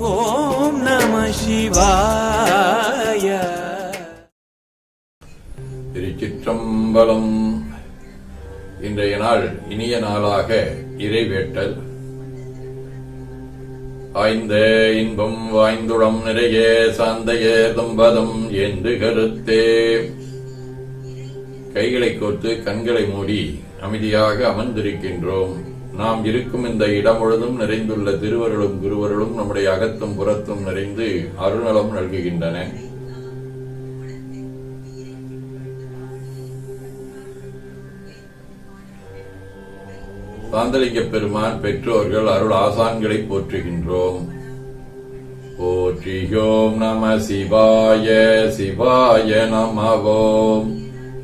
ஓம் நம சிவாய. திருச்சிற்றம்பலம். இன்றைய நாள் இனிய நாளாக இறைவேட்டல். ஆய்ந்த இன்பம் வாய்ந்துடம் நிறைய சாந்தைய தும்பதம் என்று கருத்தே. கைகளை கோர்த்து கண்களை மூடி அமைதியாக அமர்ந்திருக்கின்றோம். நாம் இருக்கும் இந்த இடம் முழுதும் நிறைந்துள்ள திருவருளும் குருவருளும் நம்முடைய அகத்தும் புறத்தும் நிறைந்து அருணலம் நல்குகின்றன. சாந்தலிங்க பெருமான் பெற்றோர்கள் அருள் ஆசான்களை போற்றுகின்றோம். போற்றியோம் நம சிவாய சிவாய நமவோம்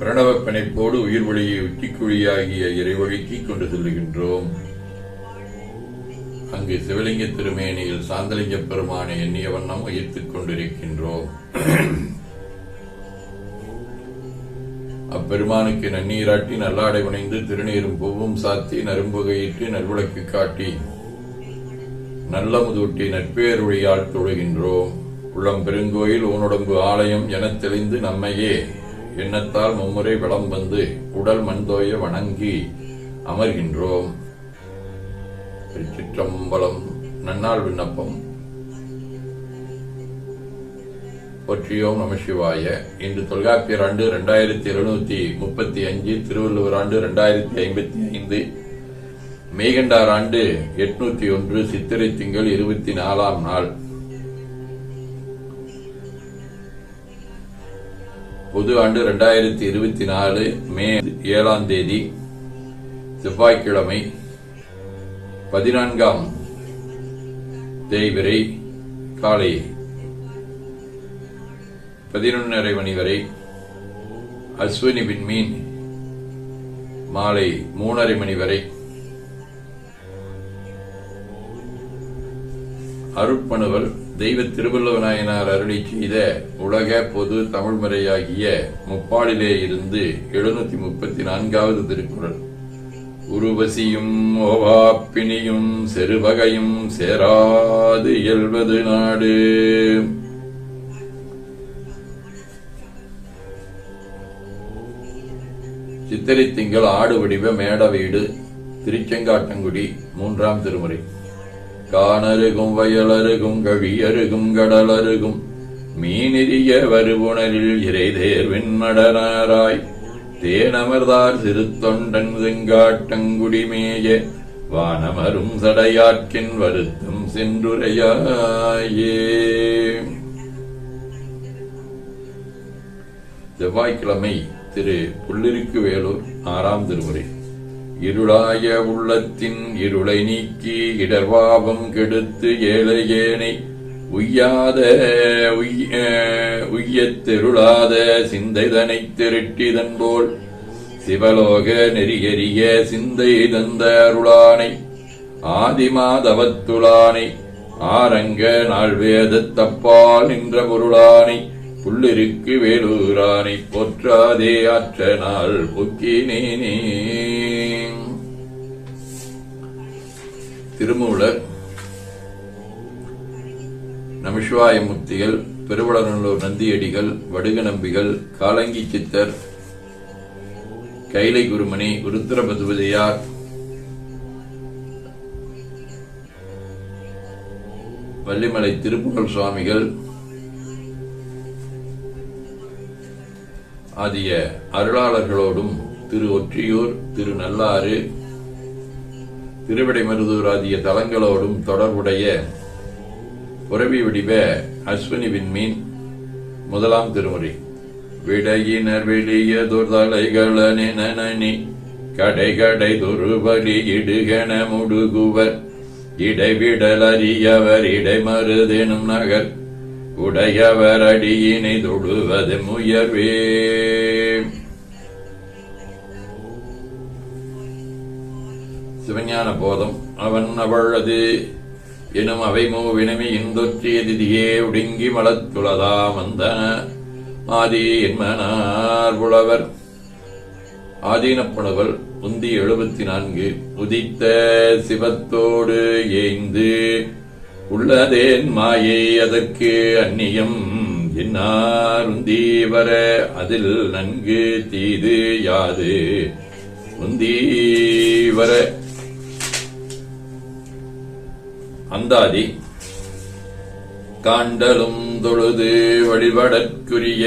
பிரணவ பிணைப்போடு உயிர் வழியை உச்சிக்குழியாகிய இறைவழிக்கு கொண்டு செல்லுகின்றோம். அங்கு சிவலிங்க திருமேனியில் சாந்தலிங்க பெருமானை எண்ணிய வண்ணம் உயர்த்துக் கொண்டிருக்கின்றோம். அப்பெருமானுக்கு நன்னீராட்டி நல்லாடை புனைந்து திருநீரும் பூவும் சாத்தி நரும்புகையிட்டு நல்விளக்கு காட்டி நல்ல முதூட்டி நட்பேருழியால் தொழுகின்றோம். உள்ளம் பெருங்கோயில் ஊனுடம்பு ஆலயம் எனத் தெளிந்து நம்மையே எண்ணத்தால் மும்முறை வளம் வந்து உடல் மண்தோய வணங்கி அமர்கின்றோம். திருச்சிற்றம்பலம் நன்னாள் விண்ணப்பம். போற்றியோம் நம சிவாய. இன்று தொல்காப்பியர் ஆண்டு இரண்டாயிரத்தி எழுநூத்தி முப்பத்தி அஞ்சு திருவள்ளுவர் ஆண்டு இரண்டாயிரத்தி ஐம்பத்தி ஐந்து மேகண்டார் ஆண்டு எட்நூத்தி ஒன்று சித்திரை திங்கள் இருபத்தி நாலாம் நாள். பொது ஆண்டு ரெண்டாயிரத்தி இருபத்தி நாலு மே ஏழாம் தேதி செவ்வாய்க்கிழமை பதினான்காம் தேய்விரை காலை பதினொன்றரை மணி வரை அஸ்வினி விண்மீன் மாலை மூணரை மணி வரை அருட்பணுவல் தெய்வ திருவள்ளுவநாயனார் அருளி செய்த உலக பொது தமிழ்முறையாகிய முப்பாலிலே இருந்து எழுநூத்தி முப்பத்தி நான்காவது திருக்குறள். உருவசியும் ஓவாப்பினியும் செருவகையும் சேராது இயல்வது நாடு. சித்திரை திங்கள் ஆடு வடிவ மேட வீடு திருச்செங்காட்டங்குடி மூன்றாம் திருமுறை. காணருகும் வயலருகும் கழியருகும் கடலருகும் மீனிரிய வருபுணரில் இறைதேர் வெண்மடனாராய் தேனமர்தார் சிறுத்தொண்டன் செங்காட்டங்குடிமேய வானமரும் சடையாற்றின் வருத்தம் சென்றுரையாயே. செவ்வாய்க்கிழமை திரு புள்ளிருக்கு வேலூர் ஆறாம் திருமுறை. இருளாய உள்ளத்தின் இருளை நீக்கி இடர்வாபம் கெடுத்து ஏழையேனை உய்யாத உய்- தெருளாத சிந்தைதனை திருட்டிதன் போல் சிவலோக நெறியறிய சிந்தை தந்த அருளானை ஆதிமாதவத்துளானை ஆரங்க நாள் வேதத் தப்பால் நின்ற பொருளானை புள்ளிருக்கு வேலூரானை போற்றாதே ஆற்ற நாள் பொக்கினேனே. திருமூலர் நமசிவாயமூர்த்திகள் பெருவளநல்லூர் நந்தியடிகள் வடுக நம்பிகள் காலங்கி சித்தர் கைலை குருமணி உருத்திரபதுபதியார் வள்ளிமலை திருப்புகழ் சுவாமிகள் ஆகிய அருளாளர்களோடும் திரு ஒற்றியூர் திரு நல்லாறு திருவிடைமருதூர் ஆகிய தலங்களோடும் தொடர்புடைய உறவி வடிவ அஸ்வினி விண்மீன் முதலாம் திருமுறை. விடையினர் வெளியதொரு தலைகளனி கடை கடை துருபலி இடுகன முடுகுவர். இடைவிடல் அறியவர் இடைமருதெனும் நகர் உடையவர் அடியினை தொடுவது முயர்வே. சிவஞான போதம் அவன் அவளது எனும் அவை மூவினமி இந்தொற்றிய திதியே ஒடுங்கி மலத்துளதா வந்தன ஆதி என்மனார் புலவர். ஆதீனப்புணவல் உந்தி எழுபத்தி நான்கு. உதித்த சிவத்தோடு ஏய்ந்து உள்ளதேன் மாயை அதற்கு அந்நியம். இன்னார் உந்தி வர அதில் நன்கு தீது யாது? உந்தி வர அந்தாதி காண்டலும் தொழுது வழிபடற்குரிய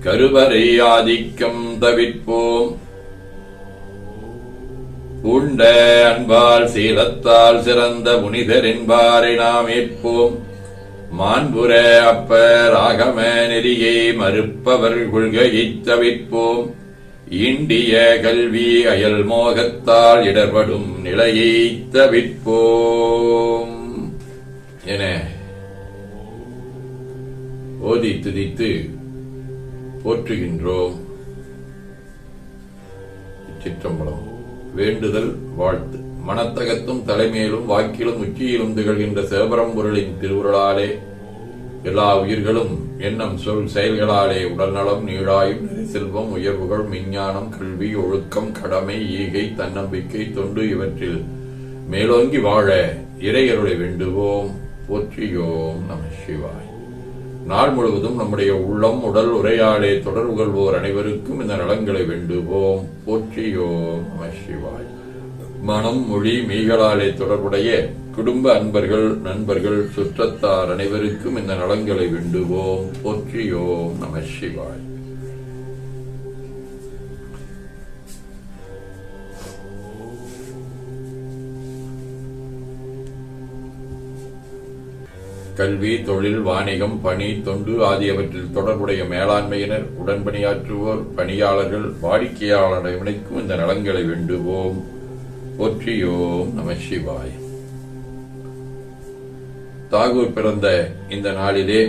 கருவறை ஆதிக்கம் தவிர்ப்போம். உண்ட அன்பால் சீலத்தால் சிறந்த புனிதர் என்பாரை நாம் ஏற்போம். மாண்புற அப்ப ராகம நெறியை மறுப்பவர் கொள்கையை தவிர்ப்போம். இந்திய கல்வி அயல் மோகத்தால் இடர்படும் நிலையை தவிர்ப்போம். என ஓதி துதித்து போற்றுகின்றோம். சிற்றம்பலம் வேண்டுதல் வாழ்த்து. மனத்தகத்தும் தலைமையிலும் வாக்கிலும் உச்சியிலும் திகழ்கின்ற சிவபரம்பொருளின் திருவுருளாலே எல்லா உயிர்களும் எண்ணம் சொல் செயல்களாலே உடல்நலம் நீழாயும் செல்வம் உயர்வுகள் விஞ்ஞானம் கல்வி ஒழுக்கம் கடமை ஈகை தன்னம்பிக்கை தொண்டு இவற்றில் மேலோங்கி வாழ இறையருளை வேண்டுவோம். போற்றியோம் நம சிவாய். நாள் முழுவதும் நம்முடைய உள்ளம் உடல் உரையாடே தொடர்பு கொள்வோர் அனைவருக்கும் இந்த நலன்களை வேண்டுவோம். போற்றியோம் நம சிவாய். மனம் மொழி மெய்களாலே தொடர்புடைய குடும்ப அன்பர்கள் நண்பர்கள் சுற்றத்தார் அனைவருக்கும் இந்த நலன்களை வேண்டுவோம். போற்றியோம் நம சிவாய். கல்வி தொழில் வாணிகம் பணி தொண்டு ஆகியவற்றில் தொடர்புடைய மேலாண்மையினர் உடன்பணியாற்றுவோர் பணியாளர்கள் வாடிக்கையாளர் இணைக்கும் இந்த நலன்களை வேண்டுவோம். போற்றியோம் நம சிவாய். தாகூர் பிறந்த இந்த நாளிலே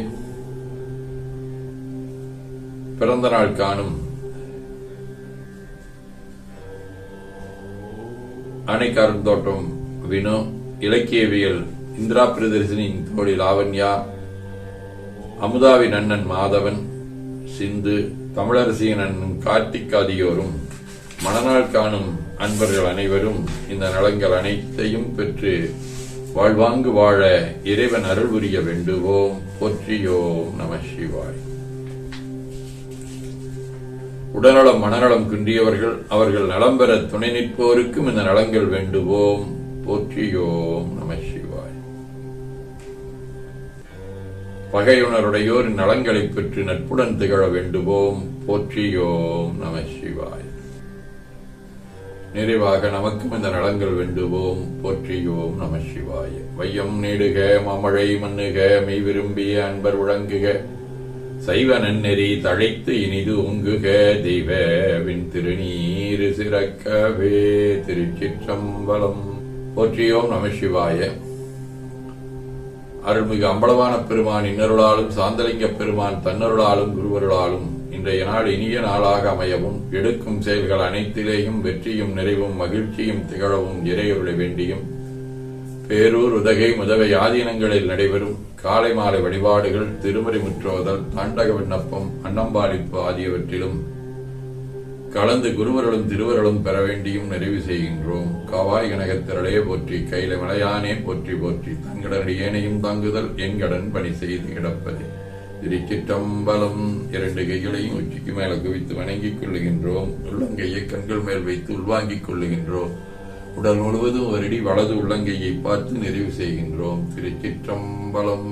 பிறந்த நாள் காணும் அணைக்காரன் தோட்டம் வினோ இலக்கியவியல் இந்திரா பிரியதர்சினியின் தோழி லாவண்யா அமுதாவின் அண்ணன் மாதவன் சிந்து தமிழரசியின் அண்ணன் கார்த்திக் ஆகியோரும் மணநாள் காணும் அன்பர்கள் அனைவரும் இந்த நலங்கள் அனைத்தையும் பெற்று வாழ்வாங்கு வாழ இறைவன் அருள் புரிய வேண்டுவோம். போற்றியோம் நம சிவாய். உடல்நலம் மனநலம் குன்றியவர்கள் அவர்கள் நலம் பெற துணை நிற்போருக்கும் இந்த நலங்கள் வேண்டுவோம். போற்றியோம் நம பகையுணருடையோர் நலங்களை பெற்று நட்புடன் திகழ வேண்டுவோம். போற்றியோம் நம சிவாய். நிறைவாக நமக்கும் இந்த நலங்கள் வேண்டுவோம். போற்றியோம் நம சிவாய. வையம் நீடுக மாமழை மண்ணுக மெய் விரும்பிய அன்பர் உழங்குக சைவ நன்னெறி தழைத்து இனிது ஒங்குக தெய்வவின் திருநீரு சிறக்கவே திருச்சிற்றம்பலம். போற்றியோம் நம சிவாய. அருள்மிகு அம்பலவான பெருமான் இன்னருளாலும் சாந்தலிங்க பெருமான் தன்னருளாலும் குருவருளாலும் இன்றைய நாள் இனிய நாளாக அமையவும் எடுக்கும் செயல்கள் அனைத்திலேயும் வெற்றியும் நிறைவும் மகிழ்ச்சியும் திகழவும் இறையருளை வேண்டியும். பேரூர் உதகை முதவை ஆதீனங்களில் நடைபெறும் காலை மாலை வழிபாடுகள் திருமறை முற்றோதல் தாண்டக விண்ணப்பம் அன்னம்பாளிப்பு ஆகியவற்றிலும் கலந்து குருவர்களும் திருவர்களும் பெற வேண்டியும் நிறைவு செய்கின்றோம். காவாய் கனகத்திரளே போற்றி கையில மலையானே போற்றி போற்றி தங்கடன் ஏனையும் தாங்குதல் எங்கடன் பணி செய்து கிடப்பது. திருச்சிற்றம்பலம் இரண்டு கைகளையும் உச்சிக்கு மேல குவித்து வணங்கிக் கொள்ளுகின்றோம். உள்ளங்கையை கண்கள் மேல் வைத்து உள்வாங்கிக் கொள்ளுகின்றோம். உடல் முழுவதும் வருடி வலது உள்ளங்கையை பார்த்து நிறைவு செய்கின்றோம். திருச்சிற்றம்பலம்